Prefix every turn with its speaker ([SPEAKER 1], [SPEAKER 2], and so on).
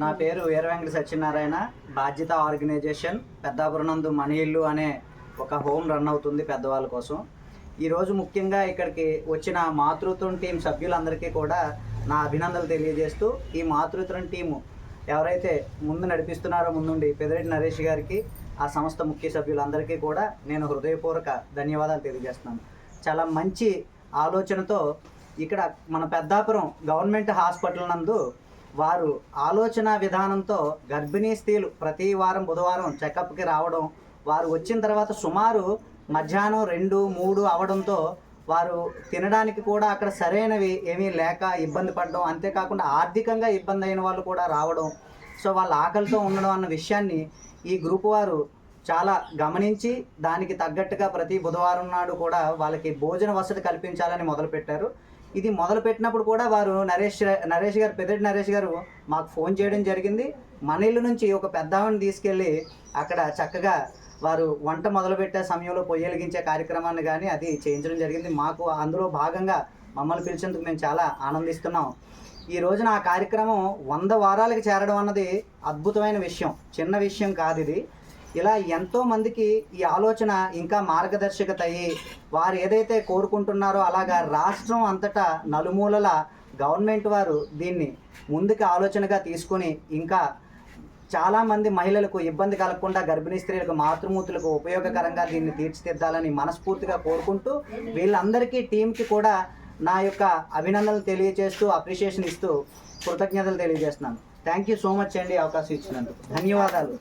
[SPEAKER 1] నా పేరు వీర వెంకట సత్యనారాయణ. బాధ్యత ఆర్గనైజేషన్ పెద్దాపురం నందు మన ఇల్లు అనే ఒక హోమ్ రన్ అవుతుంది పెద్దవాళ్ళ కోసం. ఈరోజు ముఖ్యంగా ఇక్కడికి వచ్చిన మాతృత్వం టీం సభ్యులందరికీ కూడా నా అభినందనలు తెలియజేస్తూ ఈ మాతృత్వం టీము ఎవరైతే ముందు నడిపిస్తున్నారో ముందుండి పెదిరెడ్డి నరేష్ గారికి ఆ సంస్థ ముఖ్య సభ్యులందరికీ కూడా నేను హృదయపూర్వక ధన్యవాదాలు తెలియజేస్తున్నాను. చాలా మంచి ఆలోచనతో ఇక్కడ మన పెద్దాపురం గవర్నమెంట్ హాస్పిటల్ నందు వారు ఆలోచన విధానంతో గర్భిణీ స్త్రీలు ప్రతి వారం బుధవారం చెకప్కి రావడం వారు వచ్చిన తర్వాత సుమారు మధ్యాహ్నం రెండు మూడు అవడంతో వారు తినడానికి కూడా అక్కడ సరైనవి ఏమీ లేక ఇబ్బంది పడడం అంతేకాకుండా ఆర్థికంగా ఇబ్బంది అయిన వాళ్ళు కూడా రావడం. సో వాళ్ళ ఆకలితో ఉండడం అన్న విషయాన్ని ఈ గ్రూప్ వారు చాలా గమనించి దానికి తగ్గట్టుగా ప్రతి బుధవారం నాడు కూడా వాళ్ళకి భోజన వసతి కల్పించాలని మొదలుపెట్టారు. ఇది మొదలు పెట్టినప్పుడు కూడా వారు నరేష్ నరేష్ గారు పెద్దటి నరేష్ గారు మాకు ఫోన్ చేయడం జరిగింది. మన ఇల్లు నుంచి ఒక పెద్ద ఆవిడని తీసుకెళ్ళి అక్కడ చక్కగా వారు వంట మొదలుపెట్టే సమయంలో పొయ్యలిగించే కార్యక్రమాన్ని కానీ అది చేయించడం జరిగింది. మాకు అందులో భాగంగా మమ్మల్ని పిలిచేందుకు మేము చాలా ఆనందిస్తున్నాం. ఈ రోజున ఆ కార్యక్రమం వంద వారాలకు చేరడం అన్నది అద్భుతమైన విషయం. చిన్న విషయం కాదు ఇది. ఇలా ఎంతో మందికి ఈ ఆలోచన ఇంకా మార్గదర్శకత అయ్యి వారు ఏదైతే కోరుకుంటున్నారో అలాగా రాష్ట్రం అంతటా నలుమూలల గవర్నమెంట్ వారు దీన్ని ముందుకు ఆలోచనగా తీసుకొని ఇంకా చాలామంది మహిళలకు ఇబ్బంది కలగకుండా గర్భిణీ స్త్రీలకు మాతృమూర్తులకు ఉపయోగకరంగా దీన్ని తీర్చిదిద్దాలని మనస్ఫూర్తిగా కోరుకుంటూ వీళ్ళందరికీ టీంకి కూడా నా యొక్క అభినందనలు తెలియజేస్తూ అప్రిషియేషన్ ఇస్తూ కృతజ్ఞతలు తెలియజేస్తున్నాను. థ్యాంక్ యూ సో మచ్ అండి అవకాశం ఇచ్చినందుకు. ధన్యవాదాలు.